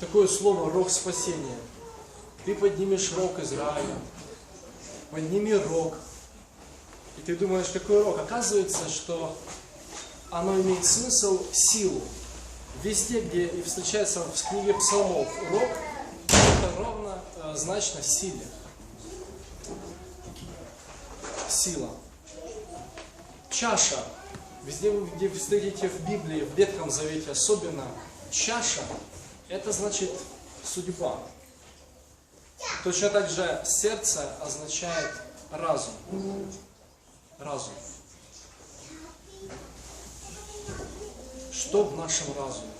Такое слово рог спасения. Ты поднимешь рог Израиля. Подними рог. И ты думаешь, какой рог? Оказывается, что оно имеет смысл, силу. Везде, где и встречается в книге псалмов рог, это ровно э, значно силе. Сила. Чаша. Везде, где вы встретите в Библии, в Ветхом Завете особенно, чаша – это значит судьба. Точно так же сердце означает разум. Разум. Что в нашем разуме?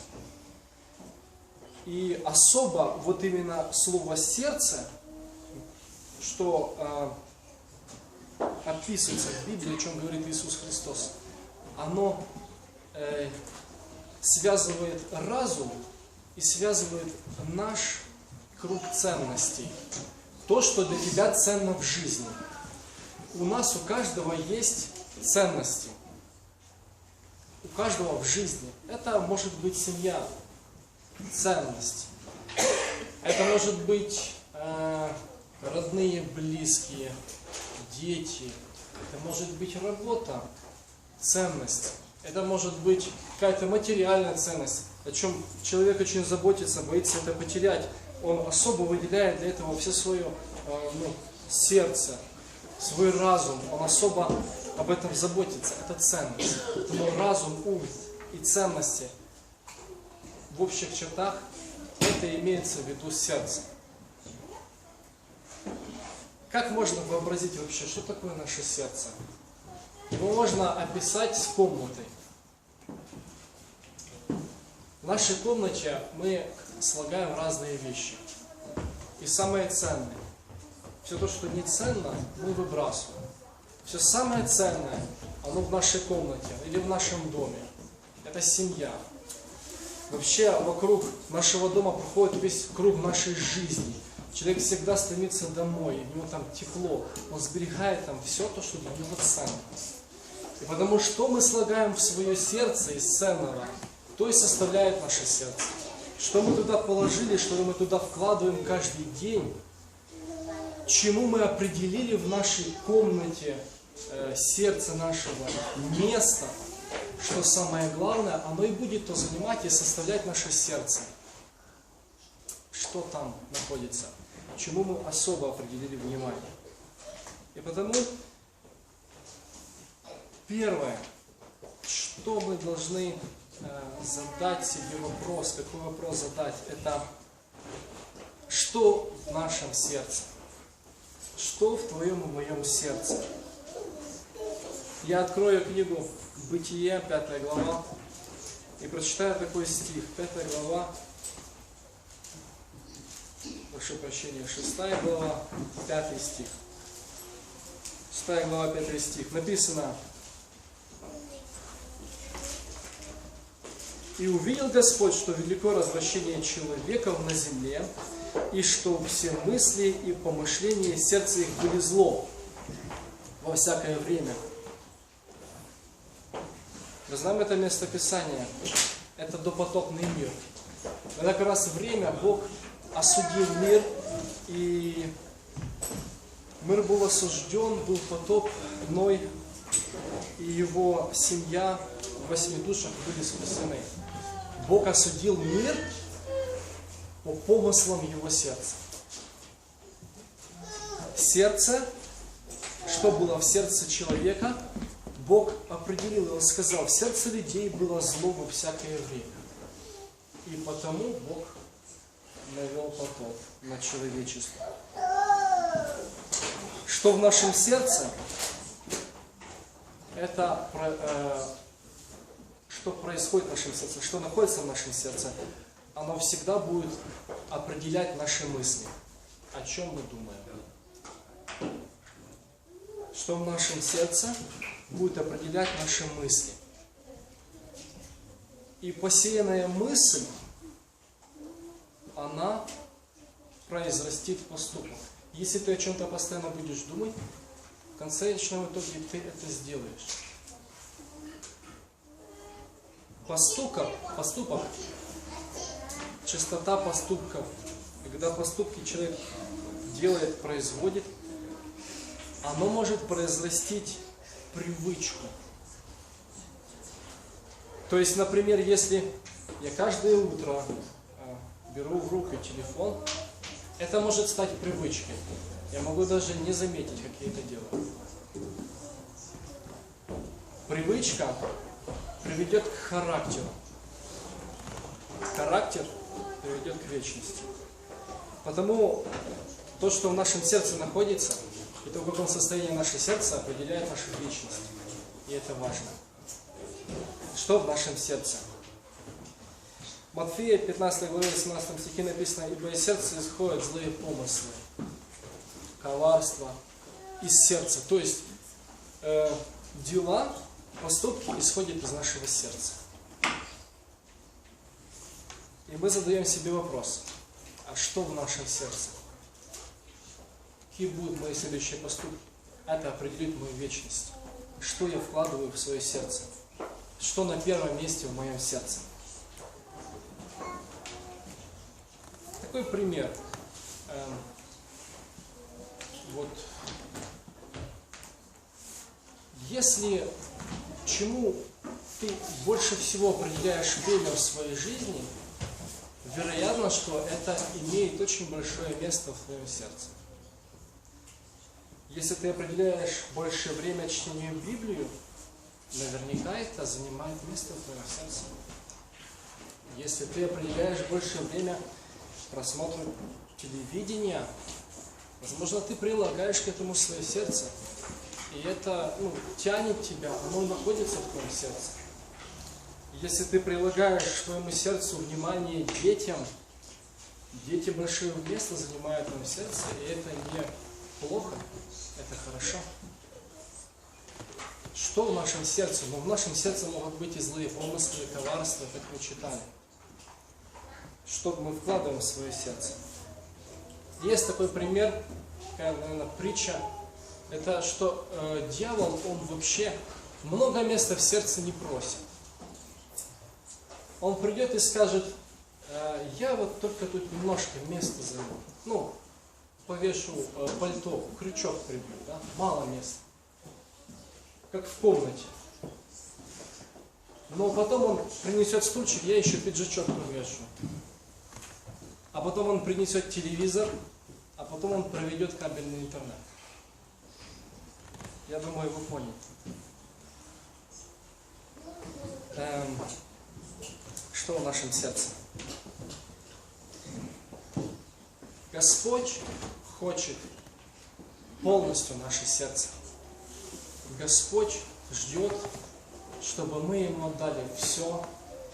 И особо вот именно слово сердце, что э, описывается в Библии, о чем говорит Иисус Христос, оно э, связывает разум и связывает наш круг ценностей. То, что для тебя ценно в жизни. У нас, у каждого есть ценности. У каждого в жизни. Это может быть семья, ценность. Это может быть э, родные, близкие, дети. Это может быть работа, ценность. Это может быть какая-то материальная ценность, о чем человек очень заботится, боится это потерять. Он особо выделяет для этого все свое э, ну, сердце, свой разум. Он особо об этом заботится. Это ценность. Поэтому разум, ум и ценности в общих чертах это имеется в виду сердце. Как можно вообразить вообще, что такое наше сердце? Его можно описать с комнатой. В нашей комнате мы слагаем разные вещи. И самое ценное, все то, что не ценно, мы выбрасываем. Все самое ценное, оно в нашей комнате или в нашем доме. Это семья. Вообще вокруг нашего дома проходит весь круг нашей жизни. Человек всегда стремится домой, у него там тепло, он сберегает там все то, что для него ценно. И потому что мы слагаем в свое сердце из ценного, то и составляет наше сердце. Что мы туда положили, что мы туда вкладываем каждый день, чему мы определили в нашей комнате э, сердце нашего место, что самое главное, оно и будет то занимать и составлять наше сердце. Что там находится, чему мы особо определили внимание. И потому первое, что мы должны задать себе вопрос, какой вопрос задать, это что в нашем сердце? Что в твоем и моем сердце? Я открою книгу Бытие, 5 глава, и прочитаю такой стих. 5 глава, прошу прощения, 6 глава, 5 стих. 6 глава, 5 стих. Написано, И увидел Господь, что велико развращение человеков на земле, и что все мысли и помышления сердца их были зло во всякое время. Мы знаем это место Писания. Это допотопный мир. Это как раз время Бог осудил мир, и мир был осужден, был потоп, Ной и его семья в восьми душах были спасены. Бог осудил мир по помыслам его сердца. Сердце, что было в сердце человека, Бог определил, и Он сказал, в сердце людей было зло во всякое время. И потому Бог навел потоп на человечество. Что в нашем сердце? Это э, что происходит в нашем сердце, что находится в нашем сердце, оно всегда будет определять наши мысли. О чем мы думаем. Что в нашем сердце будет определять наши мысли. И посеянная мысль, она произрастит в поступок. Если ты о чем-то постоянно будешь думать, в конечном итоге ты это сделаешь. Поступок, поступок чистота поступков. Когда поступки человек делает, производит, оно может произрастить привычку. То есть, например, если я каждое утро э, беру в руки телефон, это может стать привычкой. Я могу даже не заметить, как я это делаю. Привычка приведет к характеру. Характер приведет к вечности. Потому то, что в нашем сердце находится, и то, в каком состоянии наше сердце, определяет нашу вечность. И это важно. Что в нашем сердце? Матфея 15 главе 18 стихе написано, «Ибо из сердца исходят злые помыслы, коварство из сердца». То есть э, дела, поступки исходят из нашего сердца. И мы задаем себе вопрос, а что в нашем сердце? Какие будут мои следующие поступки? Это определит мою вечность. Что я вкладываю в свое сердце? Что на первом месте в моем сердце? Такой пример. Эм, вот. Если чему ты больше всего определяешь время в своей жизни, вероятно, что это имеет очень большое место в твоем сердце. Если ты определяешь большее время чтению Библию, наверняка это занимает место в твоем сердце. Если ты определяешь большее время просмотру телевидения, возможно, ты прилагаешь к этому свое сердце, и это ну, тянет тебя, оно находится в твоем сердце. Если ты прилагаешь своему сердцу внимание детям, дети большое место занимают в сердце, и это не плохо, это хорошо. Что в нашем сердце? Ну, в нашем сердце могут быть и злые помыслы, и коварства, как мы читали. Что мы вкладываем в свое сердце? Есть такой пример, такая, наверное, притча. Это что э, дьявол, он вообще много места в сердце не просит. Он придет и скажет, э, я вот только тут немножко места займу. Ну, повешу э, пальто, крючок прибью, да? мало места. Как в комнате. Но потом он принесет стульчик, я еще пиджачок повешу. А потом он принесет телевизор, а потом он проведет кабельный интернет. Я думаю, вы поняли. Эм, что в нашем сердце? Господь хочет полностью наше сердце. Господь ждет, чтобы мы Ему отдали все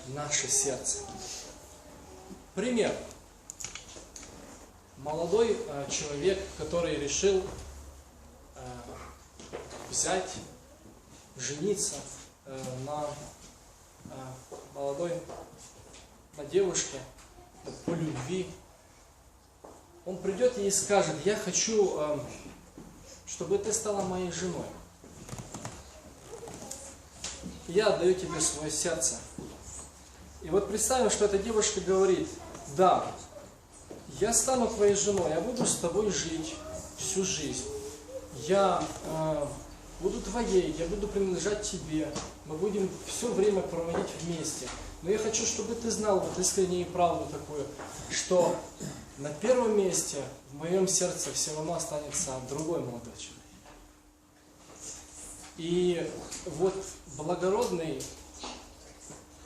наше сердце. Пример. Молодой э, человек, который решил взять, жениться э, на э, молодой, на девушке по любви, он придет ей и скажет, я хочу, э, чтобы ты стала моей женой. Я отдаю тебе свое сердце. И вот представим, что эта девушка говорит, да, я стану твоей женой, я буду с тобой жить всю жизнь. Я э, буду твоей, я буду принадлежать тебе. Мы будем все время проводить вместе. Но я хочу, чтобы ты знал вот искренне и правду такую, что на первом месте в моем сердце все равно останется другой молодой человек. И вот благородный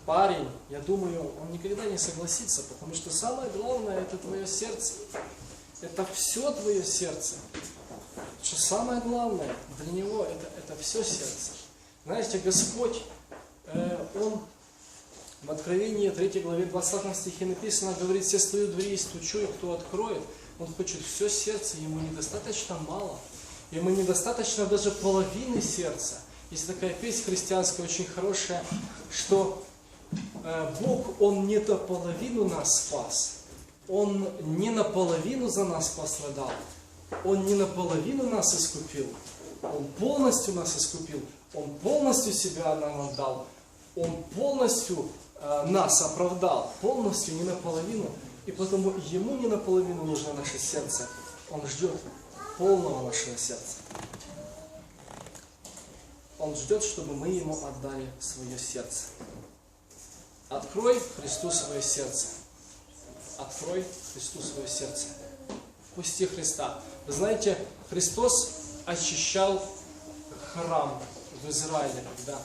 парень, я думаю, он никогда не согласится, потому что самое главное это твое сердце. Это все твое сердце. Что самое главное для него это, это все сердце. Знаете, Господь, э, Он в Откровении 3 главе 20 стихе написано, говорит, все стою в двери и стучу, и кто откроет, он хочет все сердце, ему недостаточно мало. Ему недостаточно даже половины сердца. Есть такая песня христианская очень хорошая, что э, Бог, Он не половину нас спас, Он не наполовину за нас пострадал, Он не наполовину нас искупил, Он полностью нас искупил, Он полностью себя нам отдал, Он полностью э, нас оправдал полностью, не наполовину, и потому Ему не наполовину нужно наше сердце. Он ждет полного нашего сердца. Он ждет, чтобы мы Ему отдали свое сердце. Открой Христу свое сердце. Открой Христу свое сердце. Пусти Христа. Знаете, Христос очищал храм в Израиле, когда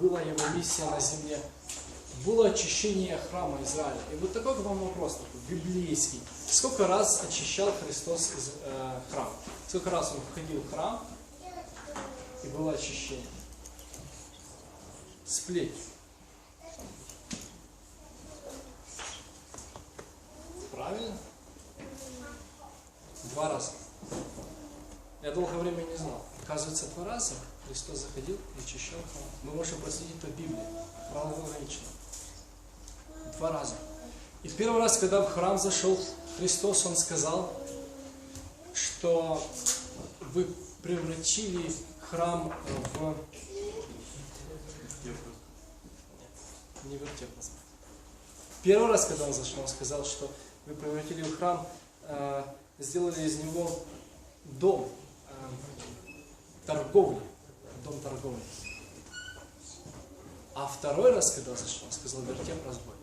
была его миссия на земле. Было очищение храма Израиля. И вот такой вам вопрос, такой, библейский. Сколько раз очищал Христос э, храм? Сколько раз он входил в храм и было очищение? Сплеть. Два раза. Я долгое время не знал. Оказывается, два раза Христос заходил и очищал храм. Мы можем проследить по Библии. Хронологично. Два раза. И в первый раз, когда в храм зашел Христос, Он сказал, что вы превратили храм в... Не вертеп Первый раз, когда Он зашел, Он сказал, что вы превратили в храм, э, сделали из него дом э, торговли, дом торговли. А второй раз, когда зашел, сказал вертеп разбойник.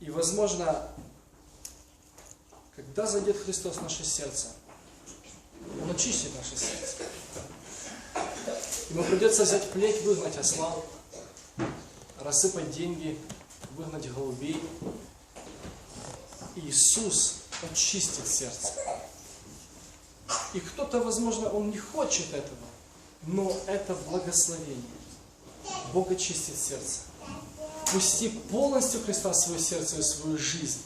И, возможно, когда зайдет Христос в наше сердце, Он очистит наше сердце. Ему придется взять плеть, выгнать осла, рассыпать деньги, выгнать голубей. Иисус очистит сердце. И кто-то, возможно, он не хочет этого, но это благословение. Бог очистит сердце. Пусти полностью Христа в свое сердце и свою жизнь.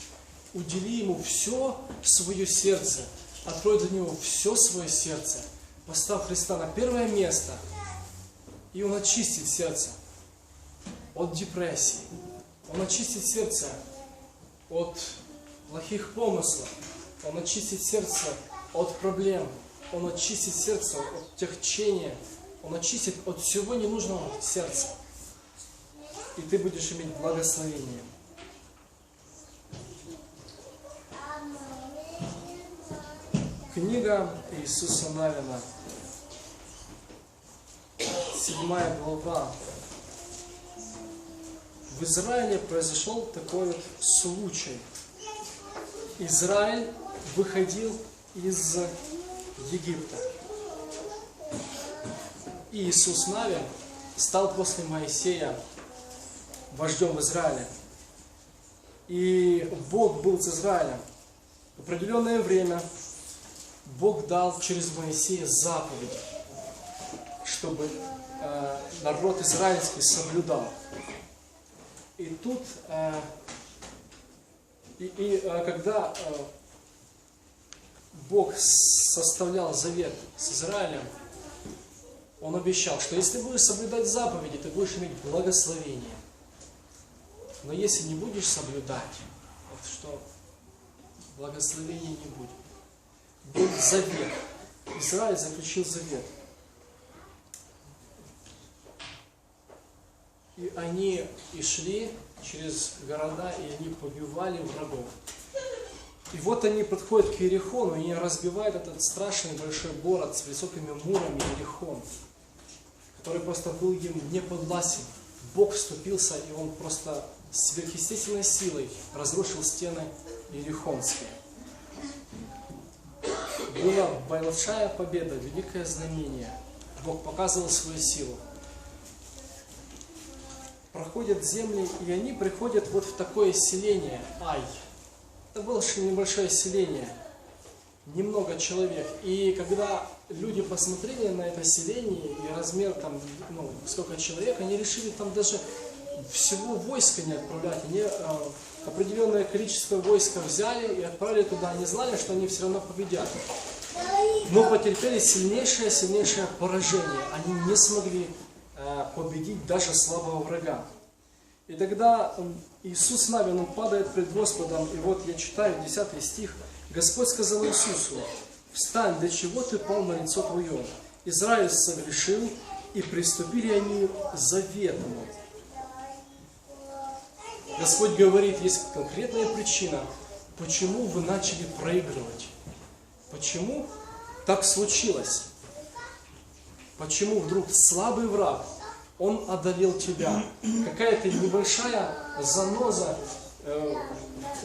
Удели Ему все свое сердце. Открой для Него все свое сердце. Поставь Христа на первое место. И Он очистит сердце от депрессии. Он очистит сердце от плохих помыслов. Он очистит сердце от проблем. Он очистит сердце от тягчения. Он очистит от всего ненужного сердца. И ты будешь иметь благословение. Книга Иисуса Навина, седьмая глава. В Израиле произошел такой вот случай. Израиль выходил из Египта. И Иисус Навин стал после Моисея вождем Израиля. И Бог был с Израилем. В определенное время Бог дал через Моисея заповедь, чтобы э, народ израильский соблюдал. И тут, э, и, и э, когда э, Бог составлял завет с Израилем, Он обещал, что если будешь соблюдать заповеди, ты будешь иметь благословение. Но если не будешь соблюдать, вот что благословения не будет. Был завет. Израиль заключил завет. И они и шли через города, и они побивали врагов. И вот они подходят к Иерихону, и они разбивают этот страшный большой город с высокими мурами Иерихон, который просто был им не подвластен. Бог вступился, и он просто сверхъестественной силой разрушил стены Иерихонские. Была большая победа, великое знамение. Бог показывал свою силу. Проходят земли, и они приходят вот в такое селение, Ай. Это было небольшое селение, немного человек. И когда люди посмотрели на это селение и размер там, ну, сколько человек, они решили там даже всего войска не отправлять. Они э, определенное количество войска взяли и отправили туда. Они знали, что они все равно победят. Но потерпели сильнейшее, сильнейшее поражение. Они не смогли победить даже слабого врага. И тогда Иисус Навин, он падает пред Господом, и вот я читаю 10 стих. Господь сказал Иисусу, «Встань, для чего ты пал на лицо твое? Израиль согрешил, и приступили они к завету. Господь говорит, есть конкретная причина, почему вы начали проигрывать. Почему так случилось? Почему вдруг слабый враг, он одолел тебя? Какая-то небольшая заноза э,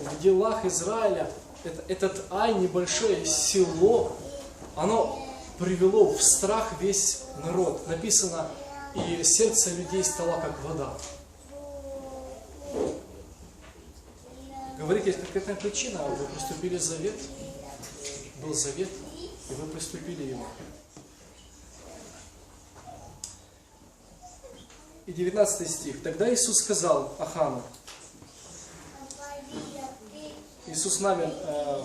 в делах Израиля, это, этот ай, небольшое село, оно привело в страх весь народ. Написано, и сердце людей стало как вода. Говорит, есть конкретная причина, вы приступили завет, был завет, и вы приступили его. И 19 стих. Тогда Иисус сказал Ахану, Иисус Навин э,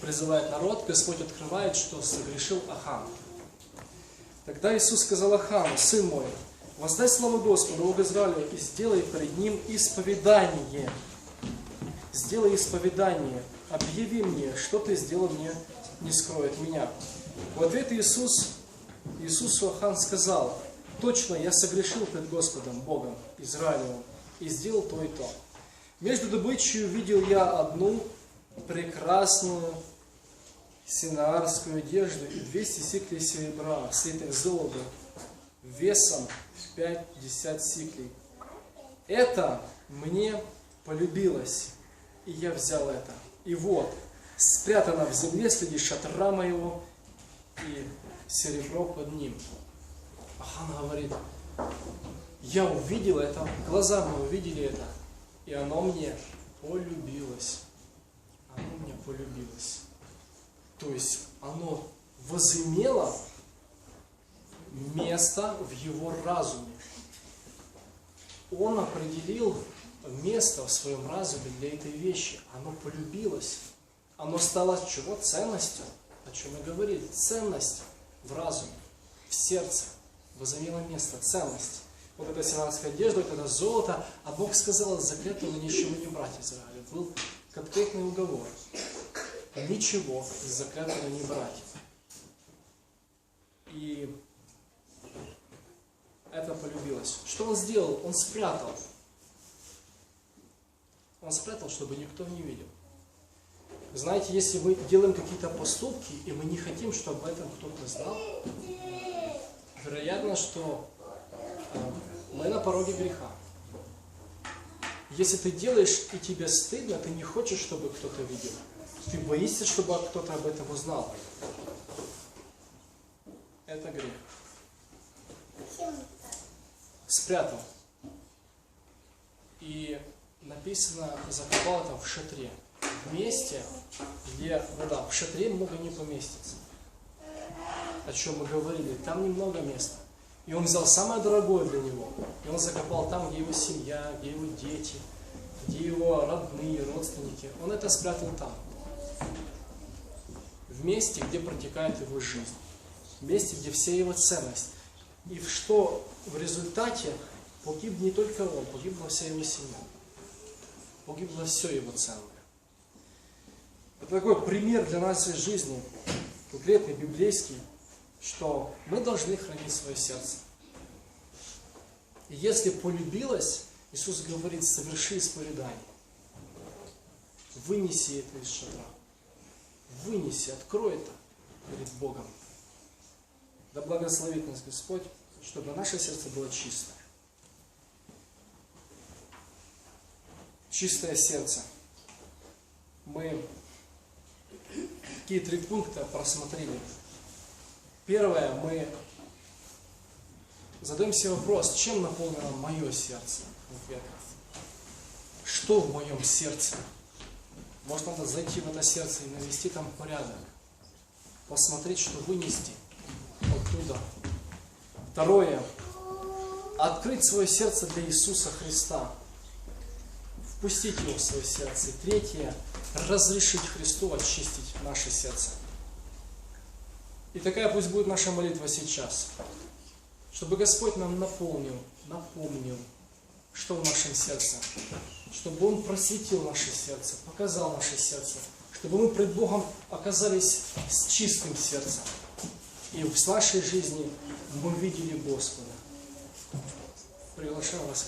призывает народ, Господь открывает, что согрешил Ахан. Тогда Иисус сказал Ахану, сын мой, воздай славу Господу, Богу Израилю, и сделай пред Ним исповедание. Сделай исповедание, объяви мне, что ты сделал мне, не скроет меня. В ответ Иисус, Иисусу Ахан сказал, точно я согрешил пред Господом, Богом, Израилевым, и сделал то и то. Между добычей увидел я одну прекрасную синаарскую одежду и 200 сиклей серебра, слитых золотом, весом в 50 сиклей. Это мне полюбилось, и я взял это. И вот, спрятано в земле среди шатра моего, и серебро под ним. Ахан говорит, я увидел это, глаза мы увидели это, и оно мне полюбилось. Оно мне полюбилось. То есть оно возымело место в его разуме. Он определил место в своем разуме для этой вещи. Оно полюбилось. Оно стало чего? Ценностью. О чем мы говорили. Ценность в разуме, в сердце. Возымело место, ценность вот эта синарская одежда, вот это золото, а Бог сказал, заклятого ничего не брать Израилю. Был конкретный уговор. Ничего из заклятого не брать. И это полюбилось. Что он сделал? Он спрятал. Он спрятал, чтобы никто не видел. Знаете, если мы делаем какие-то поступки, и мы не хотим, чтобы об этом кто-то знал, вероятно, что мы на пороге греха. Если ты делаешь и тебе стыдно, ты не хочешь, чтобы кто-то видел. Ты боишься, чтобы кто-то об этом узнал. Это грех. Спрятал. И написано, закопал это в шатре. В месте, где вода. В шатре много не поместится. О чем мы говорили. Там немного места. И он взял самое дорогое для него. И он закопал там, где его семья, где его дети, где его родные, родственники. Он это спрятал там. В месте, где протекает его жизнь. В месте, где вся его ценность. И что в результате погиб не только он, погибла вся его семья. Погибло все его ценное. Это такой пример для нашей жизни, конкретный, библейский, что мы должны хранить свое сердце. И если полюбилось, Иисус говорит, соверши исповедание. Вынеси это из шатра. Вынеси, открой это перед Богом. Да благословит нас Господь, чтобы наше сердце было чистое. Чистое сердце. Мы какие три пункта просмотрели. Первое, мы задаем себе вопрос, чем наполнено мое сердце конкретно? Что в моем сердце? Может, надо зайти в это сердце и навести там порядок. Посмотреть, что вынести оттуда. Второе. Открыть свое сердце для Иисуса Христа. Впустить Его в свое сердце. Третье. Разрешить Христу очистить наше сердце. И такая пусть будет наша молитва сейчас. Чтобы Господь нам наполнил, напомнил, что в нашем сердце. Чтобы Он просветил наше сердце, показал наше сердце. Чтобы мы пред Богом оказались с чистым сердцем. И в нашей жизни мы видели Господа. Приглашаю вас.